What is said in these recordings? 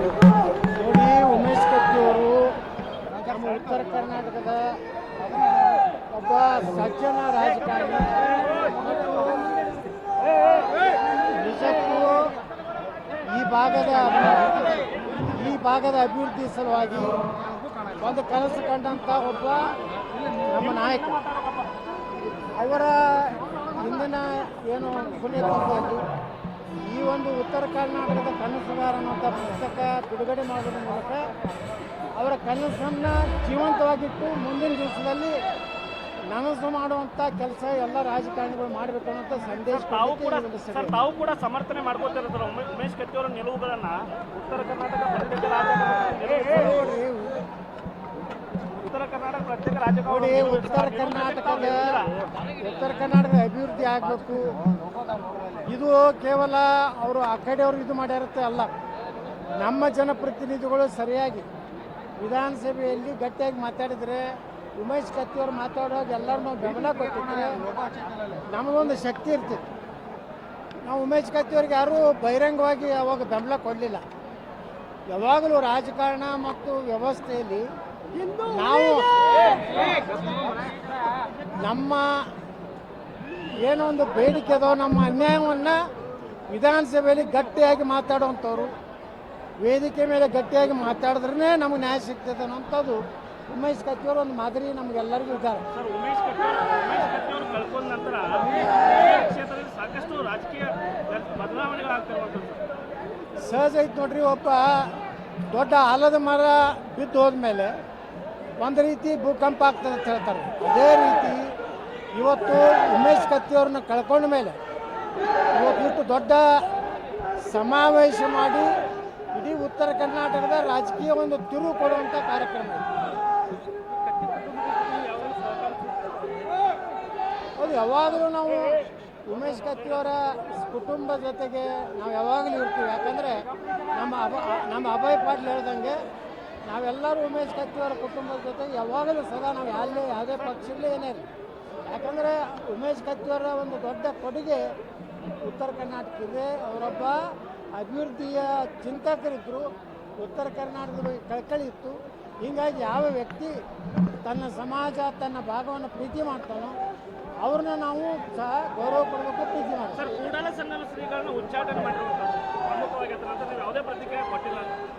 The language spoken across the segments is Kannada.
ನೋಡಿ ಉಮೇಶ್ ಕತ್ತಿ ಅವರು ನಮ್ಮ ಉತ್ತರ ಕರ್ನಾಟಕದ ಒಬ್ಬ ಸಜ್ಜನ ರಾಜಕಾರಣಿ. ನಿಜಕ್ಕೂ ಈ ಭಾಗದ ಈ ಭಾಗದ ಅಭಿವೃದ್ಧಿ ಸಲುವಾಗಿ ಒಂದು ಕನಸು ಒಬ್ಬ ನಮ್ಮ ನಾಯಕ. ಅವರ ಹಿಂದಿನ ಏನು ಪುಣ್ಯತಿಥಿಯಲ್ಲಿ ಈ ಒಂದು ಉತ್ತರ ಕರ್ನಾಟಕದ ಕನಸುಗಾರ ಅನ್ನುವಂಥ ಪುಸ್ತಕ ಬಿಡುಗಡೆ ಮಾಡೋದ್ರ ಮೂಲಕ ಅವರ ಕನಸನ್ನು ಜೀವಂತವಾಗಿಟ್ಟು ಮುಂದಿನ ದಿವಸದಲ್ಲಿ ನನಸು ಮಾಡುವಂಥ ಕೆಲಸ ಎಲ್ಲ ರಾಜಕಾರಣಿಗಳು ಮಾಡಬೇಕು ಅನ್ನೋಂಥ ಸಂದೇಶ ತಾವು ಕೂಡ ಸರ್. ತಾವು ಕೂಡ ಸಮರ್ಥನೆ ಮಾಡ್ಕೊತಿರ್ತಾರೆ ಉಮೇಶ್ ಕತ್ತಿ ಅವರ ನಿಲುವುಗಳನ್ನ ಉತ್ತರ ಕರ್ನಾಟಕ ಪ್ರತ್ಯೇಕ ಉತ್ತರ ಕರ್ನಾಟಕ ಪ್ರತ್ಯೇಕ ರಾಜ್ಯ ಉತ್ತರ ಕರ್ನಾಟಕದ ಉತ್ತರ ಕರ್ನಾಟಕದ ಅಭಿವೃದ್ಧಿ ಆಗಬೇಕು. ಇದು ಕೇವಲ ಅವರು ಆ ಕಡೆಯವರು ಇದು ಮಾಡಿರುತ್ತೆ ಅಲ್ಲ. ನಮ್ಮ ಜನಪ್ರತಿನಿಧಿಗಳು ಸರಿಯಾಗಿ ವಿಧಾನಸಭೆಯಲ್ಲಿ ಗಟ್ಟಿಯಾಗಿ ಮಾತಾಡಿದರೆ ಉಮೇಶ್ ಕತ್ತಿಯವರು ಮಾತಾಡುವಾಗ ಎಲ್ಲರೂ ನಾವು ಬೆಂಬಲ ಕೊಟ್ಟಿದ್ರೆ ನಮಗೊಂದು ಶಕ್ತಿ ಇರ್ತಿತ್ತು. ನಾವು ಉಮೇಶ್ ಕತ್ತಿಯವ್ರಿಗೆ ಯಾರೂ ಬಹಿರಂಗವಾಗಿ ಅವಾಗ ಬೆಂಬಲ ಕೊಡಲಿಲ್ಲ. ಯಾವಾಗಲೂ ರಾಜಕಾರಣ ಮತ್ತು ವ್ಯವಸ್ಥೆಯಲ್ಲಿ ನಾವು ನಮ್ಮ ಏನೋ ಒಂದು ಬೇಡಿಕೆ ಅದೋ ನಮ್ಮ ಅನ್ಯಾಯವನ್ನು ವಿಧಾನಸಭೆಯಲ್ಲಿ ಗಟ್ಟಿಯಾಗಿ ಮಾತಾಡುವಂಥವ್ರು ವೇದಿಕೆ ಮೇಲೆ ಗಟ್ಟಿಯಾಗಿ ಮಾತಾಡಿದ್ರೇ ನಮಗೆ ನ್ಯಾಯ ಸಿಗ್ತದೆ ಅನ್ನೋಂಥದ್ದು ಉಮೇಶ್ ಕತ್ತಿಯವರು ಒಂದು ಮಾದರಿ ನಮಗೆಲ್ಲರಿಗೂ ಇದ್ದಾರೆ ಕತ್ತಿ ಕತ್ತಿ ಸಹಜ ಐತೆ ನೋಡ್ರಿ ಒಬ್ಬ ದೊಡ್ಡ ಆಲದ ಮರ ಬಿದ್ದು ಹೋದ್ಮೇಲೆ ಒಂದು ರೀತಿ ಭೂಕಂಪ ಆಗ್ತದೆ ಅಂತ ಹೇಳ್ತಾರೆ. ಅದೇ ರೀತಿ ಇವತ್ತು ಉಮೇಶ್ ಕತ್ತಿಯವ್ರನ್ನ ಕಳ್ಕೊಂಡ ಮೇಲೆ ಇವತ್ತು ಇಷ್ಟು ದೊಡ್ಡ ಸಮಾವೇಶ ಮಾಡಿ ಇಡೀ ಉತ್ತರ ಕರ್ನಾಟಕದ ರಾಜಕೀಯ ಒಂದು ತಿರುವು ಕೊಡುವಂಥ ಕಾರ್ಯಕ್ರಮ ಅದು ಯಾವಾಗಲೂ ನಾವು ಉಮೇಶ್ ಕತ್ತಿಯವರ ಕುಟುಂಬದ ಜೊತೆಗೆ ನಾವು ಯಾವಾಗಲೂ ಇರ್ತೀವಿ. ಯಾಕಂದರೆ ನಮ್ಮ ಅಭ, ನಮ್ಮ ಅಭಯ್ ಪಾಟೀಲ್ ಹೇಳ್ದಂಗೆ ನಾವೆಲ್ಲರೂ ಉಮೇಶ್ ಕತ್ತಿಯವರ ಕುಟುಂಬದ ಜೊತೆಗೆ ಯಾವಾಗಲೂ ಸದಾ ನಾವು ಯಾವುದೇ ಯಾವುದೇ ಪಕ್ಷಗಳೇ ಏನೇ ಇರಲಿ. ಯಾಕಂದರೆ ಉಮೇಶ್ ಕತ್ತಿಯವರ ಒಂದು ದೊಡ್ಡ ಕೊಡುಗೆ ಉತ್ತರ ಕರ್ನಾಟಕಕ್ಕೆ ಅವರೊಬ್ಬ ಅಭಿವೃದ್ಧಿಯ ಚಿಂತಕರಿದ್ದರು ಉತ್ತರ ಕರ್ನಾಟಕದ ಬಗ್ಗೆ ಕಳಕಳಿ ಇತ್ತು ಹೀಗಾಗಿ ಯಾವ ವ್ಯಕ್ತಿ ತನ್ನ ಸಮಾಜ ತನ್ನ ಭಾಗವನ್ನು ಪ್ರೀತಿ ಮಾಡ್ತಾನೋ ಅವ್ರನ್ನ ನಾವು ಸಹ ಗೌರವ ಕೊಡಬೇಕು ಪ್ರೀತಿ ಮಾಡ್ತೀವಿ ಉಚ್ಚಾಟನೆ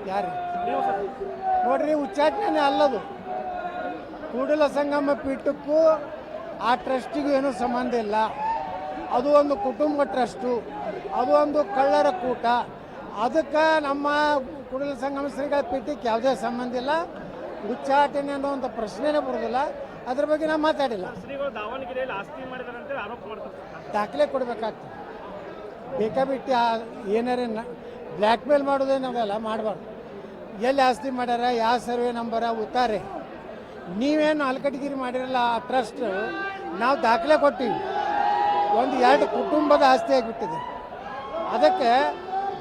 ಯಾರು? ನೋಡ್ರಿ ಉಚ್ಚಾಟನೆ ಅಲ್ಲದು. ಕೂಡಲ ಸಂಗಮ ಪೀಠಕ್ಕೂ ಆ ಟ್ರಸ್ಟಿಗೂ ಏನೂ ಸಂಬಂಧ ಇಲ್ಲ. ಅದು ಒಂದು ಕುಟುಂಬ ಟ್ರಸ್ಟು ಅದು ಒಂದು ಕಳ್ಳರ ಕೂಟ. ಅದಕ್ಕೆ ನಮ್ಮ ಕುಡಲ ಸಂಗಮ ಶ್ರೀಗಳ ಪೀಠಕ್ಕೆ ಯಾವುದೇ ಸಂಬಂಧ ಇಲ್ಲ. ಉಚ್ಚಾಟನೆ ಅನ್ನೋಂಥ ಪ್ರಶ್ನೆನೇ ಬರೋದಿಲ್ಲ. ಅದ್ರ ಬಗ್ಗೆ ನಾವು ಮಾತಾಡಿಲ್ಲ. ದಾಖಲೆ ಕೊಡಬೇಕಾಗ್ತದೆ. ಬೇಕಾಬಿಟ್ಟು ಬಿಟ್ಟು ಏನಾರ ಬ್ಲ್ಯಾಕ್ ಮೇಲ್ ಮಾಡೋದೇನದಲ್ಲ ಮಾಡಬಾರ್ದು. ಎಲ್ಲಿ ಆಸ್ತಿ ಮಾಡ್ಯಾರ ಯಾವ ಸರ್ವೆ ನಂಬರ ಉತ್ತಾರೆ. ನೀವೇನು ಅಲ್ಕಟಗಿರಿ ಮಾಡಿರಲ್ಲ ಆ ಟ್ರಸ್ಟ್ ನಾವು ದಾಖಲೆ ಕೊಟ್ಟಿವಿ ಒಂದು ಎರಡು ಕುಟುಂಬದ ಆಸ್ತಿ ಆಗಿಬಿಟ್ಟಿದೆ. ಅದಕ್ಕೆ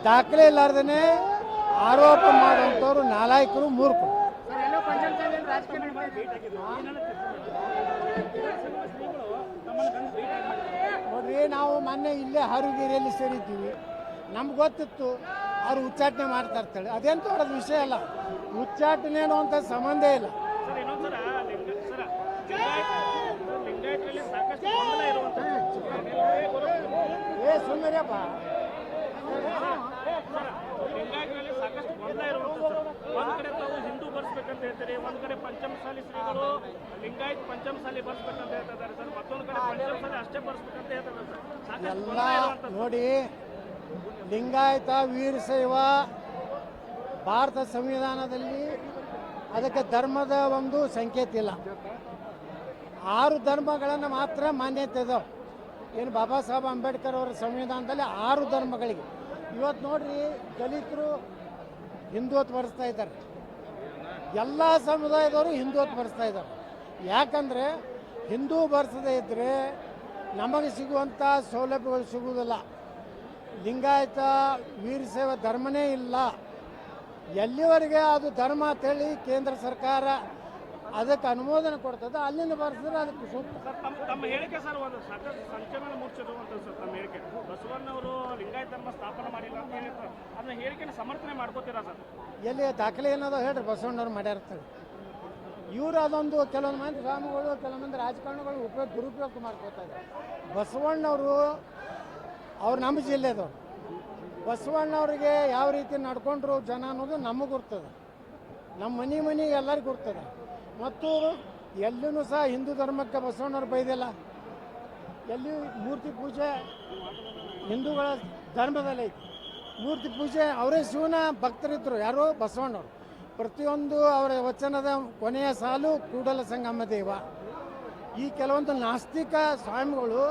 ದಾಖಲೆ ಇಲ್ಲಾರ್ದೇ ಆರೋಪ ಮಾಡುವಂಥವ್ರು ನಾಲಾಯಕರು ಮೂರ್ಖರು. ನೋಡ್ರಿ, ನಾವು ಮೊನ್ನೆ ಇಲ್ಲೇ ಹಾರುಗಿರಿಯಲ್ಲಿ ಸೇರಿದ್ದೀವಿ. ನಮ್ಗೆ ಗೊತ್ತಿತ್ತು, ಅವ್ರು ಉಚ್ಚಾಟನೆ ಮಾಡ್ತಾ ಇರ್ತಾಳೆ. ಅದೇನು ದೊಡ್ಡದು ವಿಷಯ ಅಲ್ಲ. ಉಚ್ಚಾಟನೆ ಅನ್ನುವಂಥ ಸಂಬಂಧ ಇಲ್ಲ ಸರ್ ಇನ್ನೊಂದು ಸರ ಲಿಂಗ ಸರ ಲಿಂಗಾಯತ ಲಿಂಗಾಯತರಲ್ಲಿ ಸಾಕಷ್ಟು ಕಡೆ ತಾವು ಹಿಂದೂ ಬರ್ಸ್ಬೇಕಂತ ಒಂದ್ ಕಡೆ ಶ್ರೀಗಳು ಸರ್ ನೋಡಿ, ಲಿಂಗಾಯತ ವೀರಶೈವ ಭಾರತ ಸಂವಿಧಾನದಲ್ಲಿ ಅದಕ್ಕೆ ಧರ್ಮದ ಒಂದು ಸಂಕೇತ ಇಲ್ಲ. ಆರು ಧರ್ಮಗಳನ್ನು ಮಾತ್ರ ಮಾನ್ಯತೆ ಇದಾವೆ. ಏನು ಬಾಬಾ ಸಾಹೇಬ್ ಅಂಬೇಡ್ಕರ್ ಅವರ ಸಂವಿಧಾನದಲ್ಲಿ ಆರು ಧರ್ಮಗಳಿಗೆ. ಇವತ್ತು ನೋಡ್ರಿ ದಲಿತರು ಹಿಂದುತ್ವ ಬರೆಸ್ತಾ ಇದ್ದಾರೆ. ಎಲ್ಲ ಸಮುದಾಯದವರು ಹಿಂದುತ್ವ ಬರೆಸ್ತಾ ಇದ್ದಾರೆ. ಯಾಕಂದರೆ ಹಿಂದೂ ಬರ್ಸದೇ ಇದ್ದರೆ ನಮಗೆ ಸಿಗುವಂಥ ಸೌಲಭ್ಯಗಳು ಸಿಗುವುದಿಲ್ಲ. ಲಿಂಗಾಯತ ವೀರಶೈವ ಧರ್ಮನೇ ಇಲ್ಲ. ಎಲ್ಲಿವರೆಗೆ ಅದು ಧರ್ಮ ಅಂತೇಳಿ ಕೇಂದ್ರ ಸರ್ಕಾರ ಅದಕ್ಕೆ ಅನುಮೋದನೆ ಕೊಡ್ತದೆ ಅಲ್ಲಿಂದ ಬರ್ಸಿದ್ರೆ ಅದಕ್ಕೆ ಸೂಕ್ತ. ಸರ್ ತಮ್ಮ ತಮ್ಮ ಹೇಳಿಕೆ ಸರ್ ಒಂದು ಸಾಕಷ್ಟು ಸಂಚಲನ ಮೂಡಿಸಿರುವಂತ ಸರ್ ತಮ್ಮ ಹೇಳಿಕೆ. ಬಸವಣ್ಣವರು ಲಿಂಗಾಯತ ಧರ್ಮ ಸ್ಥಾಪನೆ ಮಾಡಿಲ್ಲ ಅಂತ ಹೇಳಿರ್ತಾರೆ ಅದನ್ನ ಹೇಳಿಕೆನ ಸಮರ್ಥನೆ ಮಾಡ್ಕೋತೀರಾ ಸರ್? ಎಲ್ಲಿ ದಾಖಲೆ ಏನದ ಹೇಳ್ರಿ ಬಸವಣ್ಣವ್ರು ಮಾಡ್ಯಾರ್ತಾರೆ. ಇವರು ಅದೊಂದು ಕೆಲವೊಂದು ಮಂದಿ ಸ್ವಾಮಿಗಳು ಕೆಲವೊಂದು ರಾಜಕಾರಣಿಗಳು ಉಪಯೋಗ ದುರುಪಯೋಗ ಮಾಡ್ಕೋತಾರೆ ಬಸವಣ್ಣವರು ಅವ್ರು ನಮ್ಮ ಜಿಲ್ಲೆದವ್ರು ಬಸವಣ್ಣವ್ರಿಗೆ ಯಾವ ರೀತಿ ನಡ್ಕೊಂಡ್ರು ಜನ ಅನ್ನೋದು ನಮಗೆ ಗುರ್ತದೆ. ನಮ್ಮ ಮನೆ ಮನೆ ಎಲ್ಲರಿಗೂ ಗುರ್ತದೆ. ಮತ್ತು ಎಲ್ಲೂ ಸಹ ಹಿಂದೂ ಧರ್ಮಕ್ಕೆ ಬಸವಣ್ಣವ್ರು ಬೈದಿಲ್ಲ. ಎಲ್ಲಿ ಮೂರ್ತಿ ಪೂಜೆ ಹಿಂದೂಗಳ ಧರ್ಮದಲ್ಲಿ ಐತಿ. ಮೂರ್ತಿ ಪೂಜೆ ಅವರೇ ಶಿವನ ಭಕ್ತರಿದ್ದರು ಯಾರು ಬಸವಣ್ಣವರು. ಪ್ರತಿಯೊಂದು ಅವರ ವಚನದ ಕೊನೆಯ ಸಾಲು ಕೂಡಲ ಸಂಗಮ ದೇವ. ಈ ಕೆಲವೊಂದು ನಾಸ್ತಿಕ ಸ್ವಾಮಿಗಳು,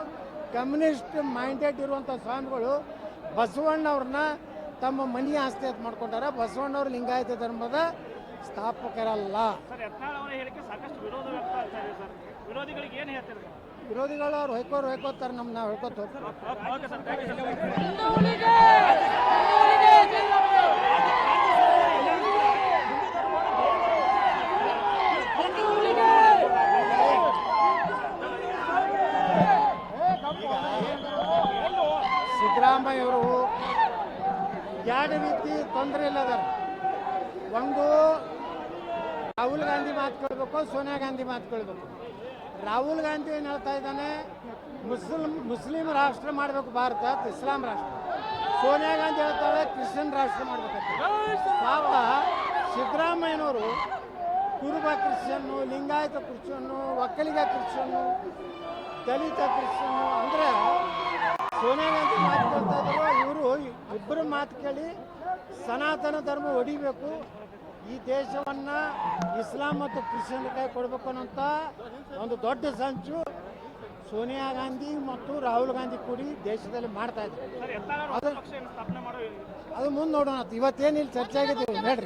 ಕಮ್ಯುನಿಸ್ಟ್ ಮೈಂಡೆಡ್ ಇರುವಂಥ ಸ್ವಾಮಿಗಳು ಬಸವಣ್ಣವ್ರನ್ನ ತಮ್ಮ ಮನಿ ಆಸ್ತಿ ಅಂತ ಮಾಡ್ಕೊಂಡಾರ. ಬಸವಣ್ಣವ್ರು ಲಿಂಗಾಯತ ಧರ್ಮದ ಸ್ಥಾಪಕರಲ್ಲ. ಸರ್ ಯತ್ನಾಳ್ ಅವರ ಹೇಳಿಕೆ ಸಾಕಷ್ಟು ವಿರೋಧ ವ್ಯಕ್ತ ಆಗ್ತಾ ಇದೆ ಸರ್. ವಿರೋಧಿಗಳಿಗೆ ಏನು ಹೇಳ್ತೀರಿ ವಿರೋಧಿಗಳು ಅವ್ರು ಹೊಯ್ಕೋರು ಹೊಯ್ಕೋತಾರೆ ನಮ್ಮ ನಾವು ಹೇಳ್ಕೊತ okay sir thank you sir ಸಿದ್ದರಾಮಯ್ಯವರು ಎರಡು ರೀತಿ ತೊಂದರೆ ಇಲ್ಲದಾರ ಒಂದು ರಾಹುಲ್ ಗಾಂಧಿ ಮಾತು ಕೇಳಬೇಕು ಸೋನಿಯಾ ಗಾಂಧಿ ಮಾತು ಕೇಳಬೇಕು ರಾಹುಲ್ ಗಾಂಧಿ ಏನು ಹೇಳ್ತಾ ಇದ್ದಾನೆ? ಮುಸ್ಲಿಂ ಮುಸ್ಲಿಂ ರಾಷ್ಟ್ರ ಮಾಡಬೇಕು ಭಾರತ, ಇಸ್ಲಾಂ ರಾಷ್ಟ್ರ. ಸೋನಿಯಾ ಗಾಂಧಿ ಹೇಳ್ತಾಳೆ, ಕ್ರಿಶ್ಚಿಯನ್ ರಾಷ್ಟ್ರ ಮಾಡಬೇಕಂತ. ಪಾಪ ಸಿದ್ದರಾಮಯ್ಯನವರು ಕುರುಬ Christian, Lingayat Christian, Vokkaliga Christian, ದಲಿತ ಕ್ರಿಶ್ಚಿಯನ್ನು, ಅಂದರೆ ಸೋನಿಯಾ ಗಾಂಧಿ ಮಾತು ಕೇಳ್ತಾ ಇದ್ರು ಇವರು ಇಬ್ಬರು ಮಾತು ಕೇಳಿ ಸನಾತನ ಧರ್ಮ ಹೊಡಿಬೇಕು ಈ ದೇಶವನ್ನು ಇಸ್ಲಾಂ ಮತ್ತು ಕ್ರಿಶ್ಚಿಯನ್ ಕೈ ಕೊಡಬೇಕು ಅನ್ನೋಂಥ ಒಂದು ದೊಡ್ಡ ಸಂಚು ಸೋನಿಯಾ ಗಾಂಧಿ ಮತ್ತು ರಾಹುಲ್ ಗಾಂಧಿ ಕೂಡಿ ದೇಶದಲ್ಲಿ ಮಾಡ್ತಾ ಇದ್ದಾರೆ. ಸರ್ ಅವರು ಪಕ್ಷ ಏನು ಸ್ಥಾಪನೆ ಮಾಡೋ ಅದು ಮುಂದೆ ನೋಡೋಣ. ಇವತ್ತೇನಿಲ್ಲ ಚರ್ಚೆ ಆಗಿದ್ದೀವಿ ಸರ್